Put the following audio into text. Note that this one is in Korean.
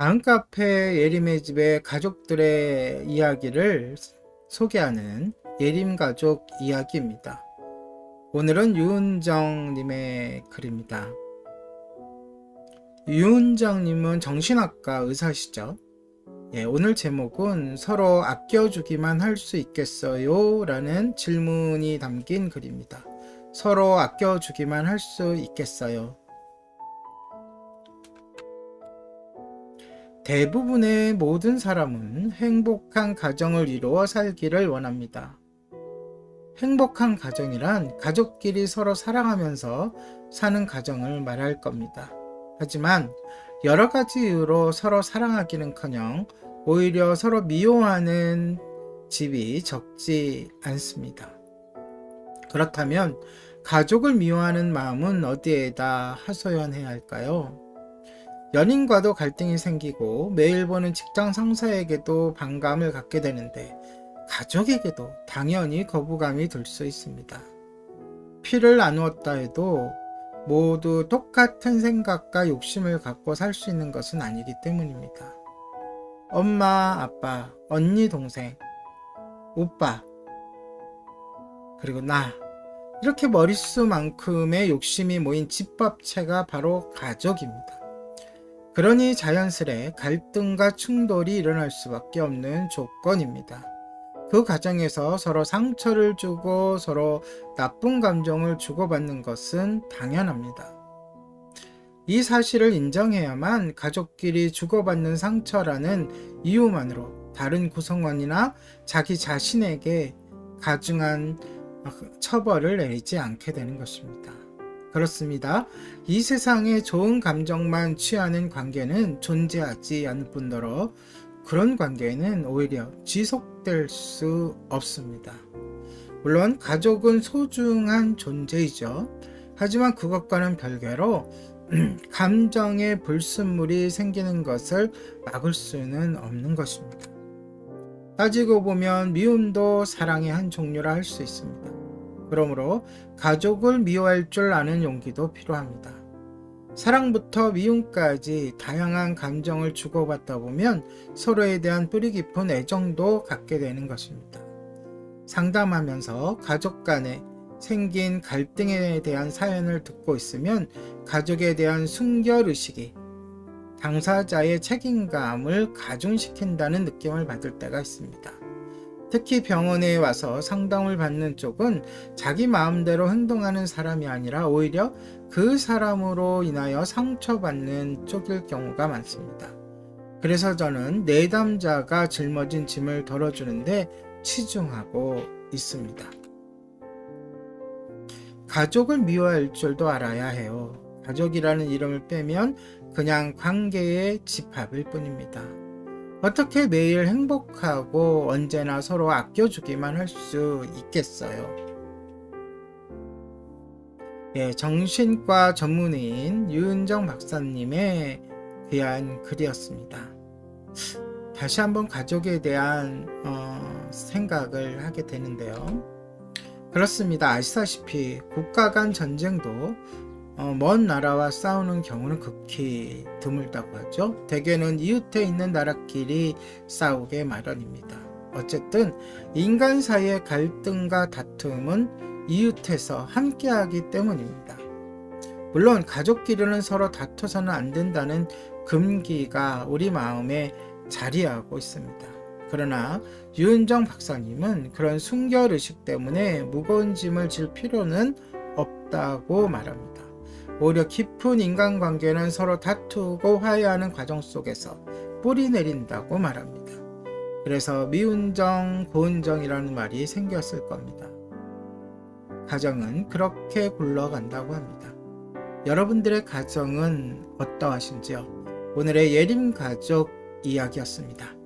마음 카페 예림의 집의 가족들의 이야기를 소개하는 예림 가족 이야기입니다. 오늘은 유은정님의 글입니다. 유은정님은 정신학과 의사시죠? 예, 오늘 제목은 서로 아껴주기만 할 수 있겠어요? 라는 질문이 담긴 글입니다. 서로 아껴주기만 할 수 있겠어요? 대부분의 모든 사람은 행복한 가정을 이루어 살기를 원합니다. 행복한 가정이란 가족끼리 서로 사랑하면서 사는 가정을 말할 겁니다. 하지만 여러 가지 이유로 서로 사랑하기는 커녕 오히려 서로 미워하는 집이 적지 않습니다. 그렇다면 가족을 미워하는 마음은 어디에다 하소연해야 할까요? 연인과도 갈등이 생기고 매일 보는 직장 상사에게도 반감을 갖게 되는데 가족에게도 당연히 거부감이 들 수 있습니다. 피를 나누었다 해도 모두 똑같은 생각과 욕심을 갖고 살 수 있는 것은 아니기 때문입니다. 엄마, 아빠, 언니, 동생, 오빠, 그리고 나. 이렇게 머릿수만큼의 욕심이 모인 집합체가 바로 가족입니다. 그러니 자연스레 갈등과 충돌이 일어날 수밖에 없는 조건입니다. 그 과정에서 서로 상처를 주고 서로 나쁜 감정을 주고받는 것은 당연합니다. 이 사실을 인정해야만 가족끼리 주고받는 상처라는 이유만으로 다른 구성원이나 자기 자신에게 가중한 처벌을 내리지 않게 되는 것입니다. 그렇습니다. 이 세상에 좋은 감정만 취하는 관계는 존재하지 않을 뿐더러 그런 관계는 오히려 지속될 수 없습니다. 물론 가족은 소중한 존재이죠. 하지만 그것과는 별개로 감정의 불순물이 생기는 것을 막을 수는 없는 것입니다. 따지고 보면 미움도 사랑의 한 종류라 할 수 있습니다. 그러므로 가족을 미워할 줄 아는 용기도 필요합니다. 사랑부터 미움까지 다양한 감정을 주고받다 보면 서로에 대한 뿌리 깊은 애정도 갖게 되는 것입니다. 상담하면서 가족 간에 생긴 갈등에 대한 사연을 듣고 있으면 가족에 대한 순결의식이 당사자의 책임감을 가중시킨다는 느낌을 받을 때가 있습니다. 특히 병원에 와서 상담을 받는 쪽은 자기 마음대로 행동하는 사람이 아니라 오히려 그 사람으로 인하여 상처받는 쪽일 경우가 많습니다. 그래서 저는 내담자가 짊어진 짐을 덜어주는데 치중하고 있습니다. 가족을 미워할 줄도 알아야 해요. 가족이라는 이름을 빼면 그냥 관계의 집합일 뿐입니다. 어떻게 매일 행복하고 언제나 서로 아껴주기만 할 수 있겠어요? 예, 정신과 전문의인 유은정 박사님의 귀한 글이었습니다. 다시 한번 가족에 대한 어, 생각을 하게 되는데요. 그렇습니다. 아시다시피 국가 간 전쟁도 어, 먼 나라와 싸우는 경우는 극히 드물다고 하죠. 대개는 이웃에 있는 나라끼리 싸우게 마련입니다. 어쨌든 인간 사이의 갈등과 다툼은 이웃에서 함께하기 때문입니다. 물론 가족끼리는 서로 다투서는 안 된다는 금기가 우리 마음에 자리하고 있습니다. 그러나 유은정 박사님은 그런 순결 의식 때문에 무거운 짐을 질 필요는 없다고 말합니다. 오히려 깊은 인간관계는 서로 다투고 화해하는 과정 속에서 뿌리 내린다고 말합니다. 그래서 미운정, 고운정이라는 말이 생겼을 겁니다. 가정은 그렇게 굴러간다고 합니다. 여러분들의 가정은 어떠하신지요? 오늘의 예림 가족 이야기였습니다.